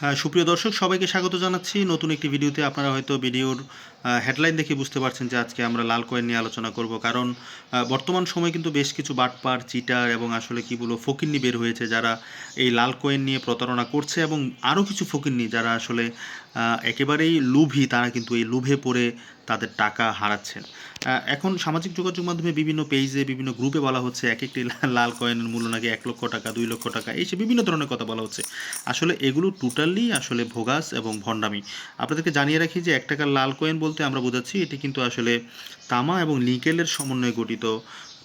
হ্যাঁ সুপ্রিয় দর্শক সবাইকে স্বাগত জানাচ্ছি। নতুন একটি ভিডিওতে আপনারা হয়তো ভিডিওর হেডলাইন দেখে বুঝতে পারছেন যে আজকে আমরা লাল কয়েন নিয়ে আলোচনা করব। কারণ বর্তমান সময়ে কিন্তু বেশ কিছু বাটপার চিটার এবং আসলে কি বলব, ফকিন্নি বের হয়েছে যারা এই লাল কয়েন নিয়ে প্রতারণা করছে এবং আরও কিছু ফকিন্নি যারা আসলে একেবারেই লুভি, তারা কিন্তু এই লুভে পড়ে তাদের টাকা হারাচ্ছেন। এখন সামাজিক যোগাযোগ মাধ্যমে বিভিন্ন পেজে বিভিন্ন গ্রুপে বলা হচ্ছে, এক একটি লাল কয়েনের মূল্য নাকি এক লক্ষ টাকা, দুই লক্ষ টাকা, এই সে বিভিন্ন ধরনের কথা বলা হচ্ছে। আসলে এগুলো টোটালি আসলে ভোগাস এবং ভণ্ডামি। আপনাদেরকে জানিয়ে রাখি যে এক টাকার লাল কয়েন বলতে আমরা বোঝাচ্ছি এটি কিন্তু আসলে তামা এবং নিকেলের সমন্বয়ে গঠিত।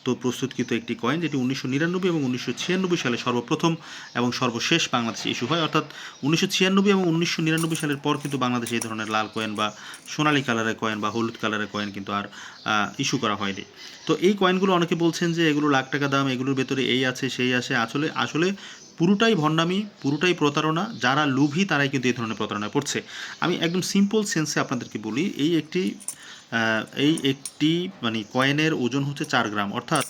তো প্রস্তুতকৃত একটি কয়েন যেটি উনিশশো নিরানব্বই এবং উনিশশো ছিয়ানব্বই সালে সর্বপ্রথম এবং সর্বশেষ বাংলাদেশে ইস্যু হয়। অর্থাৎ উনিশশো ছিয়ানব্বই এবং উনিশশো নিরানব্বই সালের পর কিন্তু বাংলাদেশে এই ধরনের লাল কয়েন বা সোনালী কালারের কয়েন বা হলুদ কালারের কয়েন কিন্তু আর ইস্যু করা হয়নি। তো এই কয়েনগুলো অনেকে বলছেন যে এগুলো লাখ টাকা দাম, এগুলোর ভেতরে এই আছে, সেই আছে। আসলে আসলে পুরোটাই ভণ্ডামি, পুরোটাই প্রতারণা, যারা লোভী তারাই কিন্তু এই ধরনের প্রতারণায় পড়ছে আমি একদম সিম্পল সেন্সে আপনাদেরকে বলি, এই একটি এই একটি মানে কয়েনের ওজন হচ্ছে চার গ্রাম। অর্থাৎ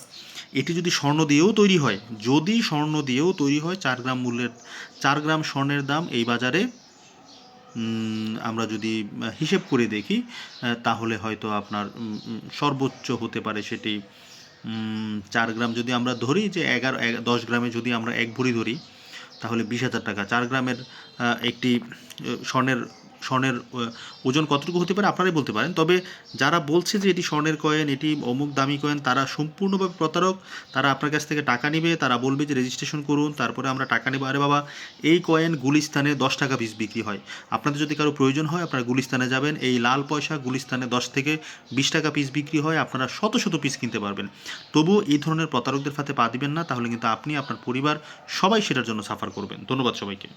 এটি যদি স্বর্ণ দিয়েও তৈরি হয়, যদি স্বর্ণ দিয়েও তৈরি হয়, চার গ্রাম মূল্যের, চার গ্রাম স্বর্ণের দাম এই বাজারে আমরা যদি হিসেব করে দেখি তাহলে হয়তো আপনার সর্বোচ্চ হতে পারে সেটি চার গ্রাম যদি আমরা ধরি যে এগারো এগ- দশ গ্রামে যদি আমরা এক ভরি ধরি, তাহলে বিশ হাজার টাকা। চার গ্রামের একটি স্বর্ণের স্বর্ণের ওজন কতটুকু হতে পারে আপনারাই বলতে পারেন। তবে যারা বলছে যে এটি স্বর্ণের কয়েন, এটি অমুক দামি কয়েন, তারা সম্পূর্ণভাবে প্রতারক। তারা আপনার কাছ থেকে টাকা নেবে, তারা বলবে যে রেজিস্ট্রেশন করুন, তারপরে আমরা টাকা নেব। আরে বাবা, এই কয়েন গুলিস্তানে দশ টাকা পিস বিক্রি হয়। আপনাদের যদি কারও প্রয়োজন হয়, আপনারা গুলিস্তানে যাবেন। এই লাল পয়সা গুলিস্তানে দশ থেকে বিশ টাকা পিস বিক্রি হয়, আপনারা শত শত পিস কিনতে পারবেন। তবুও এই ধরনের প্রতারকদের ফাতে পা দিবেন না, তাহলে কিন্তু আপনি, আপনার পরিবার সবাই সেটার জন্য সাফার করবেন। ধন্যবাদ সবাইকে।